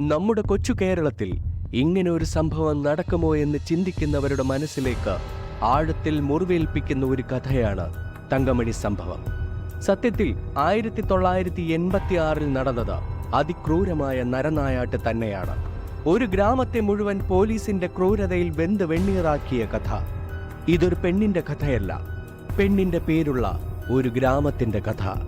നമ്മുടെ കൊച്ചു കേരളത്തിൽ ഇങ്ങനെ ഒരു സംഭവം നടക്കുമോ എന്ന് ചിന്തിക്കുന്നവരുടെ മനസ്സിലേക്ക് ആഴത്തിൽ മുറിവേൽപ്പിക്കുന്ന ഒരു കഥയാണ് തങ്കമണി സംഭവം. സത്യത്തിൽ ആയിരത്തി തൊള്ളായിരത്തി എൺപത്തി ആറിൽ നടന്നത് അതിക്രൂരമായ നരനായാട്ട് തന്നെയാണ്. ഒരു ഗ്രാമത്തെ മുഴുവൻ പോലീസിന്റെ ക്രൂരതയിൽ വെന്ത് വെണ്ണീറാക്കിയ കഥ. ഇതൊരു പെണ്ണിന്റെ കഥയല്ല. പെണ്ണിന്റെ പേരുള്ള ഒരു ഗ്രാമത്തിന്റെ കഥ.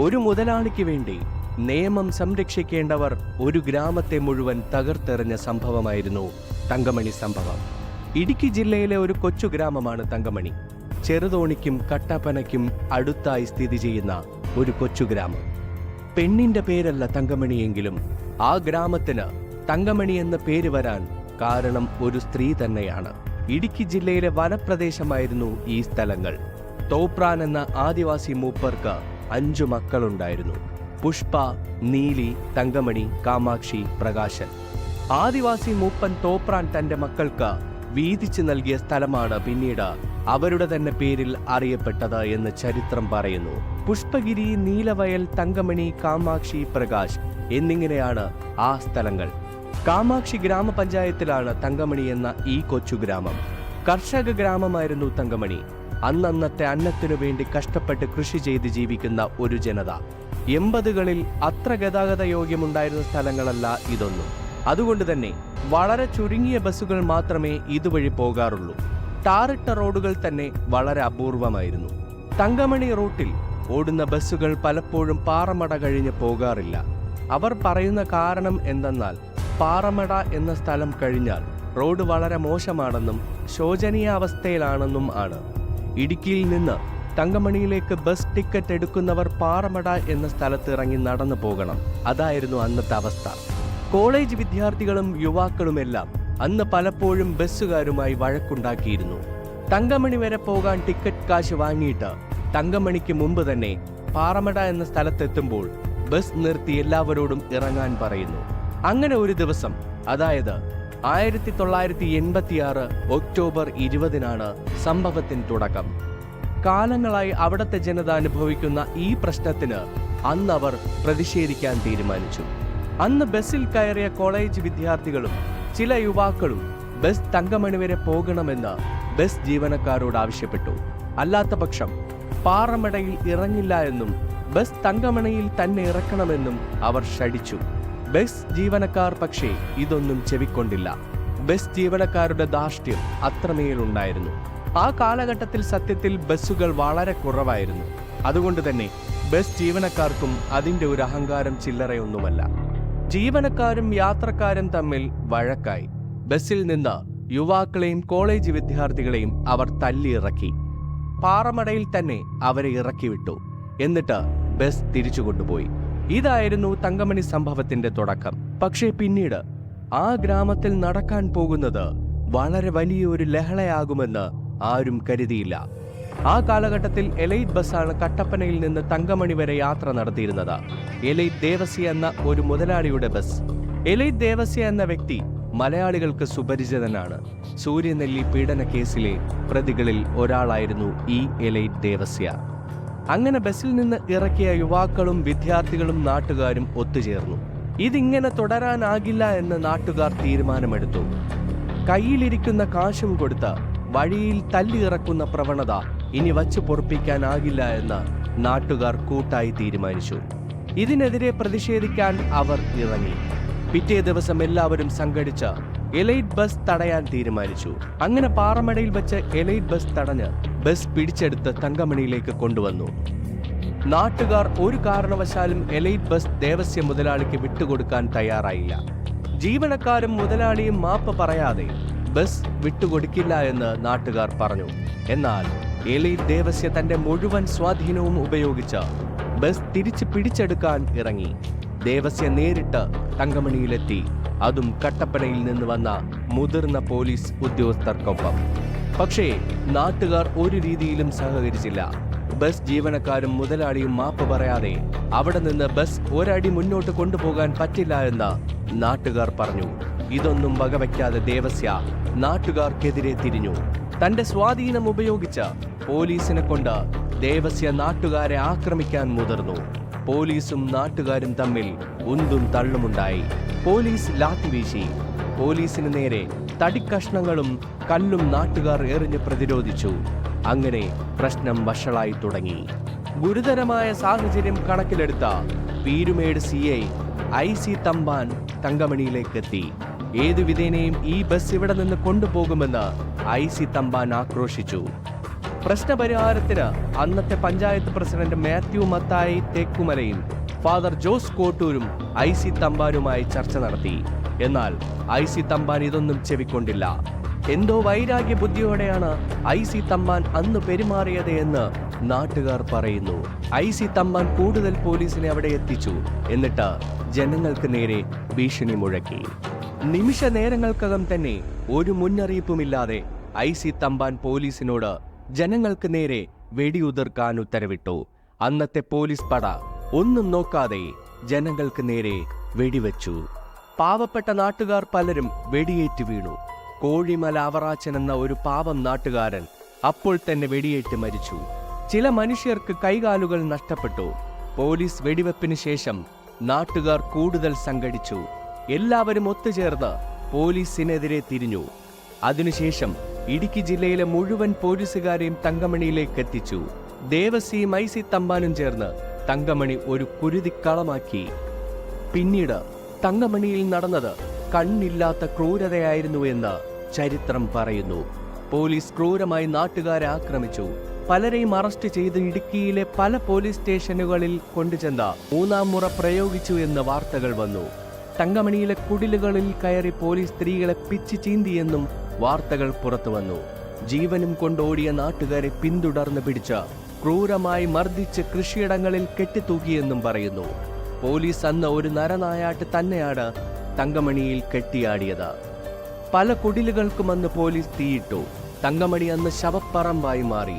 ഒരു മുതലാളിക്ക് വേണ്ടി നിയമം സംരക്ഷിക്കേണ്ടവർ ഒരു ഗ്രാമത്തെ മുഴുവൻ തകർത്തെറിഞ്ഞ സംഭവമായിരുന്നു തങ്കമണി സംഭവം. ഇടുക്കി ജില്ലയിലെ ഒരു കൊച്ചു ഗ്രാമമാണ് തങ്കമണി. ചെറുതോണിക്കും കട്ടപ്പനയ്ക്കും അടുത്തായി സ്ഥിതി ചെയ്യുന്ന ഒരു കൊച്ചു ഗ്രാമം. പെണ്ണിന്റെ പേരല്ല തങ്കമണിയെങ്കിലും ആ ഗ്രാമത്തിന് തങ്കമണി എന്ന പേര് വരാൻ കാരണം ഒരു സ്ത്രീ തന്നെയാണ്. ഇടുക്കി ജില്ലയിലെ വനപ്രദേശമായിരുന്നു ഈ സ്ഥലങ്ങൾ. തോപ്രാൻ എന്ന ആദിവാസി മൂപ്പർക്ക് അഞ്ചു മക്കളുണ്ടായിരുന്നു. പുഷ്പ നീലി തങ്കമണി കാമാക്ഷി പ്രകാശൻ. ആദിവാസി മൂപ്പൻ തോപ്രാൻ തന്റെ മക്കൾക്ക് വീതിച്ചു നൽകിയ സ്ഥലമാണ് പിന്നീട് അവരുടെ തന്നെ പേരിൽ അറിയപ്പെട്ടത് എന്ന് ചരിത്രം പറയുന്നു. പുഷ്പഗിരി നീലവയൽ തങ്കമണി കാമാക്ഷി പ്രകാശ് എന്നിങ്ങനെയാണ് ആ സ്ഥലങ്ങൾ. കാമാക്ഷി ഗ്രാമപഞ്ചായത്തിലാണ് തങ്കമണി എന്ന ഈ കൊച്ചു ഗ്രാമം. കർഷക ഗ്രാമമായിരുന്നു തങ്കമണി. അന്നന്നത്തെ അന്നത്തിനു വേണ്ടി കഷ്ടപ്പെട്ട് കൃഷി ചെയ്ത് ജീവിക്കുന്ന ഒരു ജനത. എൺപതുകളിൽ അത്ര ഗതാഗത യോഗ്യമുണ്ടായിരുന്ന സ്ഥലങ്ങളല്ല ഇതൊന്നും. അതുകൊണ്ട് തന്നെ വളരെ ചുരുങ്ങിയ ബസ്സുകൾ മാത്രമേ ഇതുവഴി പോകാറുള്ളൂ. ടാറിട്ട റോഡുകൾ തന്നെ വളരെ അപൂർവമായിരുന്നു. തങ്കമണി റൂട്ടിൽ ഓടുന്ന ബസ്സുകൾ പലപ്പോഴും പാറമട കഴിഞ്ഞ് പോകാറില്ല. അവർ പറയുന്ന കാരണം എന്തെന്നാൽ പാറമട എന്ന സ്ഥലം കഴിഞ്ഞാൽ റോഡ് വളരെ മോശമാണെന്നും ശോചനീയാവസ്ഥയിലാണെന്നും ആണ്. ഇടുക്കിയിൽ നിന്ന് തങ്കമണിയിലേക്ക് ബസ് ടിക്കറ്റ് എടുക്കുന്നവർ പാറമട എന്ന സ്ഥലത്ത് ഇറങ്ങി നടന്നു പോകണം. അതായിരുന്നു അന്നത്തെ അവസ്ഥ. കോളേജ് വിദ്യാർത്ഥികളും യുവാക്കളുമെല്ലാം അന്ന് പലപ്പോഴും ബസ്സുകാരുമായി വഴക്കുണ്ടാക്കിയിരുന്നു. തങ്കമണി വരെ പോകാൻ ടിക്കറ്റ് കാശ് വാങ്ങിയിട്ട് തങ്കമണിക്ക് മുമ്പ് തന്നെ പാറമട എന്ന സ്ഥലത്തെത്തുമ്പോൾ ബസ് നിർത്തി എല്ലാവരോടും ഇറങ്ങാൻ പറയുന്നു. അങ്ങനെ ഒരു ദിവസം അതായത് ആയിരത്തി തൊള്ളായിരത്തി എൺപത്തിയാറ് ഒക്ടോബർ ഇരുപതിനാണ് സംഭവത്തിന് തുടക്കം. കാലങ്ങളായി അവിടത്തെ ജനത അനുഭവിക്കുന്ന ഈ പ്രശ്നത്തിന് അന്ന് അവർ പ്രതിഷേധിക്കാൻ തീരുമാനിച്ചു. അന്ന് ബസ്സിൽ കയറിയ കോളേജ് വിദ്യാർത്ഥികളും ചില യുവാക്കളും ബസ് തങ്കമണി വരെ പോകണമെന്ന് ബസ് ജീവനക്കാരോട് ആവശ്യപ്പെട്ടു. അല്ലാത്ത പക്ഷം പാറമടയിൽ ഇറങ്ങില്ല എന്നും ബസ് തങ്കമണയിൽ തന്നെ ഇറക്കണമെന്നും അവർ ഷടിച്ചു ബസ് ജീവനക്കാർ പക്ഷേ ഇതൊന്നും ചെവിക്കൊണ്ടില്ല. ബസ് ജീവനക്കാരുടെ ധാർഷ്ട്യം അത്രമേലുണ്ടായിരുന്നു ആ കാലഘട്ടത്തിൽ സത്യത്തിൽ ബസ്സുകൾ വളരെ കുറവായിരുന്നു. അതുകൊണ്ട് തന്നെ ബസ് ജീവനക്കാർക്കും അതിന്റെ ഒരു അഹങ്കാരം ചില്ലറയൊന്നുമല്ല. ജീവനക്കാരും യാത്രക്കാരും തമ്മിൽ വഴക്കായി. ബസ്സിൽ നിന്ന് യുവാക്കളെയും കോളേജ് വിദ്യാർത്ഥികളെയും അവർ തല്ലിയിറക്കി. പാറമടയിൽ തന്നെ അവരെ ഇറക്കി വിട്ടു എന്നിട്ട് ബസ് തിരിച്ചു കൊണ്ടുപോയി. ഇതായിരുന്നു തങ്കമണി സംഭവത്തിന്റെ തുടക്കം. പക്ഷേ പിന്നീട് ആ ഗ്രാമത്തിൽ നടക്കാൻ പോകുന്നത് വളരെ വലിയൊരു ലഹളയാകുമെന്ന് ആരും കരുതിയില്ല. ആ കാലഘട്ടത്തിൽ എലൈറ്റ് ബസ്സാണ് കട്ടപ്പനയിൽ നിന്ന് തങ്കമണി വരെ യാത്ര നടത്തിയിരുന്നത്. എലൈറ്റ് ദേവസ്യ എന്ന ഒരു മുതലാളിയുടെ ബസ്. എലൈറ്റ് ദേവസ്യ എന്ന വ്യക്തി മലയാളികൾക്ക് സുപരിചിതനാണ്. സൂര്യനെല്ലി പീഡന കേസിലെ പ്രതികളിൽ ഒരാളായിരുന്നു ഈ എലൈറ്റ് ദേവസ്യ. അങ്ങനെ ബസ്സിൽ നിന്ന് ഇറക്കിയ യുവാക്കളും വിദ്യാർത്ഥികളും നാട്ടുകാരും ഒത്തുചേർന്നു. ഇതിങ്ങനെ തുടരാനാകില്ല എന്ന് നാട്ടുകാർ തീരുമാനമെടുത്തു. കയ്യിലിരിക്കുന്ന കാശും കൊടുത്ത് വഴിയിൽ തല്ലിയിറക്കുന്ന പ്രവണത ഇനി വച്ചു പൊറപ്പിക്കാനാകില്ല എന്ന് നാട്ടുകാർ കൂട്ടായി തീരുമാനിച്ചു. ഇതിനെതിരെ പ്രതിഷേധിക്കാൻ അവർ ഇറങ്ങി. പിറ്റേ ദിവസം എല്ലാവരും സംഘടിച്ച് എലൈറ്റ് ബസ് തടയാൻ തീരുമാനിച്ചു. അങ്ങനെ പാറമടയിൽ വെച്ച് എലൈറ്റ് ബസ് തടഞ്ഞ് ബസ് പിടിച്ചെടുത്ത് തങ്കമണിയിലേക്ക് കൊണ്ടുവന്നു. നാട്ടുകാർ ഒരു കാരണവശാലും എലൈറ്റ് ബസ് ദേവസ്യ മുതലാളിക്ക് വിട്ടുകൊടുക്കാൻ തയ്യാറായില്ല. ജീവനക്കാരും മുതലാളിയും മാപ്പ് പറയാതെ ബസ് വിട്ടുകൊടുക്കില്ല എന്ന് നാട്ടുകാർ പറഞ്ഞു. എന്നാൽ എലി ദേവസ്യ തന്റെ മുഴുവൻ സ്വാധീനവും ഉപയോഗിച്ച് ബസ് തിരിച്ചു പിടിച്ചെടുക്കാൻ ഇറങ്ങി. ദേവസ്യ നേരിട്ട് തങ്കമണിയിലെത്തി. അതും കട്ടപ്പനയിൽ നിന്ന് വന്ന മുതിർന്ന പോലീസ് ഉദ്യോഗസ്ഥർക്കൊപ്പം. പക്ഷേ നാട്ടുകാർ ഒരു രീതിയിലും സഹകരിച്ചില്ല. ബസ് ജീവനക്കാരും മുതലാളിയും മാപ്പ് പറയാതെ അവിടെ നിന്ന് ബസ് ഒരടി മുന്നോട്ട് കൊണ്ടുപോകാൻ പറ്റില്ല എന്ന് നാട്ടുകാർ പറഞ്ഞു. ഇതൊന്നും വകവയ്ക്കാതെ ദേവസ്യ നാട്ടുകാർക്കെതിരെ തിരിഞ്ഞു. തന്റെ സ്വാധീനം ഉപയോഗിച്ച് പോലീസിനെ കൊണ്ട് ദേവസ്യ നാട്ടുകാരെ ആക്രമിക്കാൻ മുതിർന്നു. പോലീസും നാട്ടുകാരും തമ്മിൽ ഉന്തും തള്ളുമുണ്ടായി. പോലീസ് ലാത്തി വീശി. പോലീസിന് നേരെ തടിക്കഷ്ണങ്ങളും കല്ലും നാട്ടുകാർ എറിഞ്ഞ് പ്രതിരോധിച്ചു. അങ്ങനെ പ്രശ്നം വഷളായി തുടങ്ങി. ഗുരുതരമായ സാഹചര്യം കണക്കിലെടുത്ത Peermade C I I C Thampan തങ്കമണിയിലേക്കെത്തി. ഏതു വിധേനയും ഈ ബസ് ഇവിടെ നിന്ന് കൊണ്ടുപോകുമെന്ന് ഐ സി തമ്പാൻ ആക്രോശിച്ചു. പ്രശ്നപരിഹാരത്തിന് അന്നത്തെ പഞ്ചായത്ത് പ്രസിഡന്റ് മാത്യു മത്തായി തേക്കുമലയും ഫാദർ ജോസ് കോട്ടൂരും ഐ സി തമ്പാനുമായി ചർച്ച നടത്തി. എന്നാൽ ഐ സി തമ്പാൻ ഇതൊന്നും ചെവിക്കൊണ്ടില്ല. എന്തോ വൈരാഗ്യ ബുദ്ധിയോടെയാണ് ഐ സി തമ്പാൻ അന്ന് പെരുമാറിയത് എന്ന് നാട്ടുകാർ പറയുന്നു. ഐ സി തമ്പാൻ കൂടുതൽ പോലീസിനെ അവിടെ എത്തിച്ചു. എന്നിട്ട് ജനങ്ങൾക്ക് നേരെ ഭീഷണി മുഴക്കി. നിമിഷ നേരങ്ങൾക്കകം തന്നെ ഒരു മുന്നറിയിപ്പുമില്ലാതെ ഐ സി തമ്പാൻ പോലീസിനോട് ജനങ്ങൾക്ക് നേരെ വെടിയുതിർക്കാൻ ഉത്തരവിട്ടു. അന്നത്തെ പോലീസ് പട ഒന്നും നോക്കാതെ ജനങ്ങൾക്ക് നേരെ വെടിവെച്ചു. പാവപ്പെട്ട നാട്ടുകാർ പലരും വെടിയേറ്റ് വീണു. കോഴിമല അവറാച്ചൻ എന്ന ഒരു പാവം നാട്ടുകാരൻ അപ്പോൾ തന്നെ വെടിയേറ്റ് മരിച്ചു. ചില മനുഷ്യർക്ക് കൈകാലുകൾ നഷ്ടപ്പെട്ടു. പോലീസ് വെടിവെപ്പിന് ശേഷം നാട്ടുകാർ കൂടുതൽ സംഘടിച്ചു. എല്ലാവരും ഒത്തുചേർന്ന് പോലീസിനെതിരെ തിരിഞ്ഞു. അതിനുശേഷം ഇടുക്കി ജില്ലയിലെ മുഴുവൻ പോലീസുകാരെയും തങ്കമണിയിലേക്ക് എത്തിച്ചു. ദേവസിയും ഐസി തമ്പാനും ചേർന്ന് തങ്കമണി ഒരു കുരുതിക്കളമാക്കി. പിന്നീട് തങ്കമണിയിൽ നടന്നത് കണ്ണില്ലാത്ത ക്രൂരതയായിരുന്നു എന്ന് ചരിത്രം പറയുന്നു. പോലീസ് ക്രൂരമായി നാട്ടുകാരെ ആക്രമിച്ചു. പലരെയും അറസ്റ്റ് ചെയ്ത് ഇടുക്കിയിലെ പല പോലീസ് സ്റ്റേഷനുകളിൽ കൊണ്ടുചെന്ന മൂന്നാം മുറ പ്രയോഗിച്ചു എന്ന് വാർത്തകൾ വന്നു. തങ്കമണിയിലെ കുടിലുകളിൽ കയറി പോലീസ് സ്ത്രീകളെ പിച്ചു ചീന്തിയെന്നും വാർത്തകൾ പുറത്തുവന്നു ജീവനും കൊണ്ടോടിയ നാട്ടുകാരെ പിന്തുടർന്ന് പിടിച്ച ക്രൂരമായി മർദ്ദിച്ച് കൃഷിയിടങ്ങളിൽ കെട്ടിത്തൂക്കിയെന്നും പറയുന്നു. പോലീസ് അന്ന് ഒരു നരനായാട്ട് തന്നെയാണ് തങ്കമണിയിൽ കെട്ടിയാടിയത്. പല കുടിലുകൾക്കും അന്ന് പോലീസ് തീയിട്ടു. തങ്കമണി അന്ന് ശവപ്പറമ്പായി മാറി.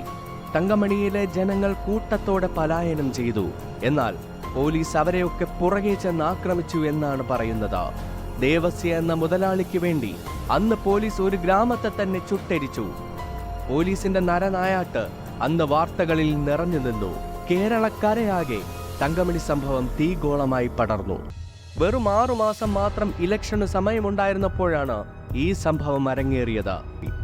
തങ്കമണിയിലെ ജനങ്ങൾ കൂട്ടത്തോടെ പലായനം ചെയ്തു. എന്നാൽ പോലീസ് അവരെയൊക്കെ പുറകെ ചെന്ന് ആക്രമിച്ചു എന്നാണ് പറയുന്നത്. ദേവസ്യ എന്ന മുതലാളിക്ക് വേണ്ടി അന്ന് പോലീസ് ഒരു ഗ്രാമത്തെ തന്നെ ചുട്ടരിച്ചു. പോലീസിന്റെ നരനായാട്ട് അന്ന് വാർത്തകളിൽ നിറഞ്ഞു നിന്നു. കേരളക്കരയാകെ തങ്കമണി സംഭവം തീഗോളമായി പടർന്നു. വെറും ആറുമാസം മാത്രം ഇലക്ഷന് സമയമുണ്ടായിരുന്നപ്പോഴാണ് ഈ സംഭവം അരങ്ങേറിയത്.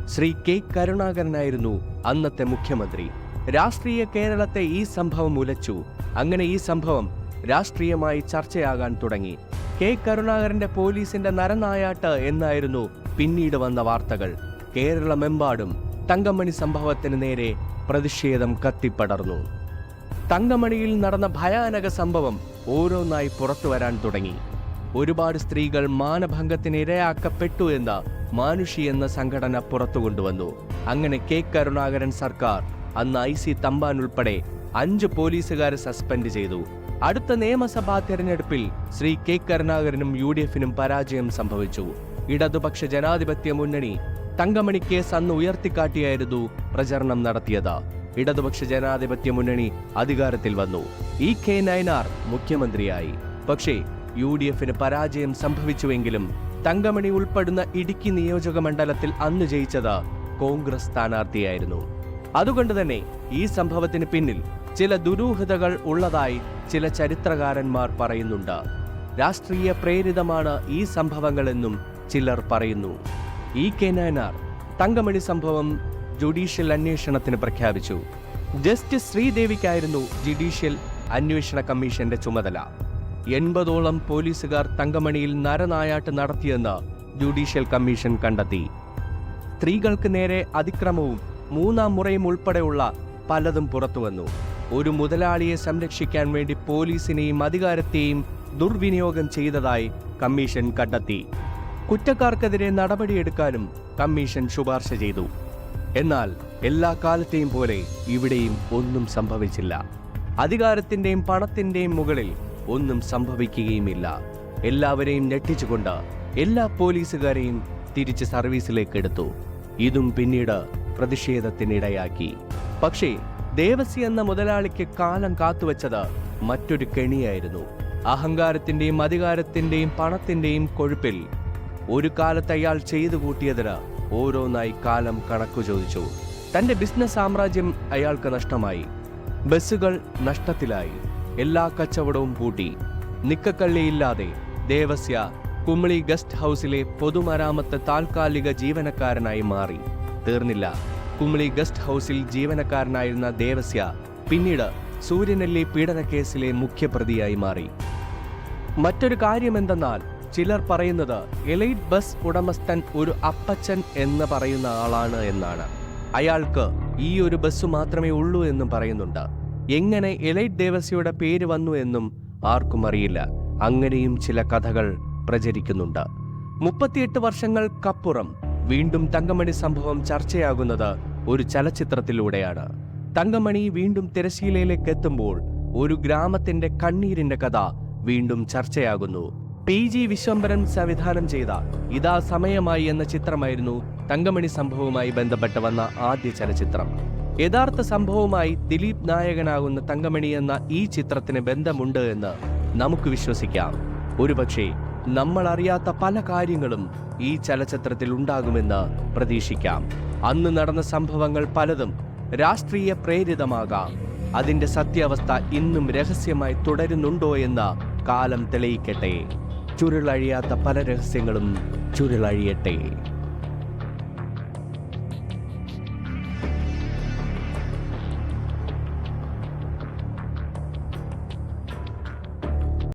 ശ്രീ കെ കരുണാകരനായിരുന്നു അന്നത്തെ മുഖ്യമന്ത്രി. രാഷ്ട്രീയ കേരളത്തെ ഈ സംഭവം ഉലച്ചു. അങ്ങനെ ഈ സംഭവം രാഷ്ട്രീയമായി ചർച്ചയാകാൻ തുടങ്ങി. കെ. കരുണാകരന്റെ പോലീസിന്റെ നരനായാട്ട് എന്നായിരുന്നു പിന്നീട് വന്ന വാർത്തകൾ. കേരളമെമ്പാടും തങ്കമണി സംഭവത്തിന് നേരെ പ്രതിഷേധം കത്തിപ്പടർന്നു. തങ്കമണിയിൽ നടന്ന ഭയാനക സംഭവം ഓരോന്നായി പുറത്തു വരാൻ തുടങ്ങി. ഒരുപാട് സ്ത്രീകൾ മാനഭംഗത്തിന് ഇരയാക്കപ്പെട്ടു എന്ന മാനുഷി എന്ന സംഘടന പുറത്തു കൊണ്ടുവന്നു. അങ്ങനെ കെ. കരുണാകരൻ സർക്കാർ അന്ന് ഐ സി തമ്പാൻ ഉൾപ്പെടെ അഞ്ച് പോലീസുകാരെ സസ്പെൻഡ് ചെയ്തു. അടുത്ത നിയമസഭാ തെരഞ്ഞെടുപ്പിൽ ശ്രീ കെ കരുണാകരനും യു ഡി എഫിനും പരാജയം സംഭവിച്ചു. ഇടതുപക്ഷ ജനാധിപത്യ മുന്നണി തങ്കമണി കേസ് അന്ന് ഉയർത്തിക്കാട്ടിയായിരുന്നു പ്രചരണം നടത്തിയത്. ഇടതുപക്ഷ ജനാധിപത്യ മുന്നണി അധികാരത്തിൽ വന്നു. ഇ കെ നയനാർ മുഖ്യമന്ത്രിയായി. പക്ഷേ യു ഡി എഫിന് പരാജയം സംഭവിച്ചുവെങ്കിലും തങ്കമണി ഉൾപ്പെടുന്ന ഇടുക്കി നിയോജക മണ്ഡലത്തിൽ അന്ന് ജയിച്ചത് കോൺഗ്രസ് സ്ഥാനാർത്ഥിയായിരുന്നു. അതുകൊണ്ട് തന്നെ ഈ സംഭവത്തിന് പിന്നിൽ ചില ദുരൂഹതകൾ ഉള്ളതായി ചില ചരിത്രകാരന്മാർ പറയുന്നുണ്ട്. രാഷ്ട്രീയ പ്രേരിതമാണ് ഈ സംഭവങ്ങളെന്നും ചിലർ പറയുന്നു. ഇ കെ നയനാർ തങ്കമണി സംഭവം ജുഡീഷ്യൽ അന്വേഷണത്തിന് പ്രഖ്യാപിച്ചു. ജസ്റ്റിസ് ശ്രീദേവിക്കായിരുന്നു ജുഡീഷ്യൽ അന്വേഷണ കമ്മീഷന്റെ ചുമതല. എൺപതോളം പോലീസുകാർ തങ്കമണിയിൽ നരനായാട്ട് നടത്തിയെന്ന് ജുഡീഷ്യൽ കമ്മീഷൻ കണ്ടെത്തി. സ്ത്രീകൾക്ക് നേരെ അതിക്രമവും മൂന്നാം മുറയും ഉൾപ്പെടെയുള്ള പലതും പുറത്തുവന്നു. ഒരു മുതലാളിയെ സംരക്ഷിക്കാൻ വേണ്ടി പോലീസിനെയും അധികാരത്തെയും ദുർവിനിയോഗം ചെയ്തതായി കമ്മീഷൻ കണ്ടെത്തി. കുറ്റക്കാർക്കെതിരെ നടപടിയെടുക്കാനും കമ്മീഷൻ ശുപാർശ ചെയ്തു. എന്നാൽ എല്ലാ കാലത്തെയും പോലെ ഇവിടെയും ഒന്നും സംഭവിച്ചില്ല. അധികാരത്തിന്റെയും പണത്തിന്റെയും മുകളിൽ ഒന്നും സംഭവിക്കുകയുമില്ല. എല്ലാവരെയും ഞെട്ടിച്ചുകൊണ്ട് എല്ലാ പോലീസുകാരെയും തിരിച്ച് സർവീസിലേക്ക് എടുത്തു. ഇതും പിന്നീട് പ്രതിഷേധത്തിനിടയാക്കി. പക്ഷേ ദേവസി എന്ന മുതലാളിക്ക് കാലം കാത്തുവച്ചത് മറ്റൊരു കെണിയായിരുന്നു. അഹങ്കാരത്തിന്റെയും അധികാരത്തിന്റെയും പണത്തിന്റെയും കൊഴുപ്പിൽ ഒരു കാലത്ത് അയാൾ ചെയ്തു കൂട്ടിയതിന് ഓരോന്നായി കാലം കണക്കു ചോദിച്ചു. തന്റെ ബിസിനസ് സാമ്രാജ്യം അയാൾക്ക് നഷ്ടമായി. ബസ്സുകൾ നഷ്ടത്തിലായി. എല്ലാ കച്ചവടവും പൂട്ടി. നിക്കക്കള്ളിയില്ലാതെ ദേവസ്യ കുമളി ഗസ്റ്റ് ഹൗസിലെ പൊതുമരാമത്ത് താൽക്കാലിക ജീവനക്കാരനായി മാറി. തീർന്നില്ല. കുമളി ഗസ്റ്റ് ഹൗസിൽ ജീവനക്കാരനായിരുന്ന ദേവസ്യ പിന്നീട് സൂര്യനെല്ലി പീഡനക്കേസിലെ മുഖ്യപ്രതിയായി മാറി. മറ്റൊരു കാര്യമെന്തെന്നാൽ ചിലർ പറയുന്നത് എലൈറ്റ് ബസ് ഉടമസ്ഥൻ ഒരു അപ്പച്ചൻ എന്ന് പറയുന്ന ആളാണ് എന്നാണ്. അയാൾക്ക് ഈ ഒരു ബസ് മാത്രമേ ഉള്ളൂ എന്നും പറയുന്നുണ്ട്. എങ്ങനെ എലൈറ്റ് ദേവസ്യയുടെ പേര് വന്നു എന്നും ആർക്കും അറിയില്ല. അങ്ങനെയും ചില കഥകൾ പ്രചരിക്കുന്നുണ്ട്. മുപ്പത്തിയെട്ട് വർഷങ്ങൾക്കപ്പുറം വീണ്ടും തങ്കമണി സംഭവം ചർച്ചയാകുന്നത് ഒരു ചലച്ചിത്രത്തിലൂടെയാണ്. തങ്കമണി വീണ്ടും തിരശീലയിലേക്ക് എത്തുമ്പോൾ ഒരു ഗ്രാമത്തിന്റെ കണ്ണീരിന്റെ കഥ വീണ്ടും ചർച്ചയാകുന്നു. പി ജി വിശ്വംബരൻ സംവിധാനം ചെയ്ത ഇതാ സമയമായി എന്ന ചിത്രമായിരുന്നു തങ്കമണി സംഭവവുമായി ബന്ധപ്പെട്ട് വന്ന ആദ്യ ചലച്ചിത്രം. യഥാർത്ഥ സംഭവവുമായി ദിലീപ് നായകനാകുന്ന തങ്കമണി എന്ന ഈ ചിത്രത്തിന് ബന്ധമുണ്ട് എന്ന് നമുക്ക് വിശ്വസിക്കാം. ഒരുപക്ഷെ നമ്മൾ അറിയാത്ത പല കാര്യങ്ങളും ഈ ചലച്ചിത്രത്തിൽ ഉണ്ടാകുമെന്ന് പ്രതീക്ഷിക്കാം. അന്ന് നടന്ന സംഭവങ്ങൾ പലതും രാഷ്ട്രീയ പ്രേരിതമാകാം. അതിന്റെ സത്യാവസ്ഥ ഇന്നും രഹസ്യമായി തുടരുന്നുണ്ടോ എന്ന് കാലം തെളിയിക്കട്ടെ. ചുരുളഴിയാത്ത പല രഹസ്യങ്ങളും ചുരുളഴിയട്ടെ.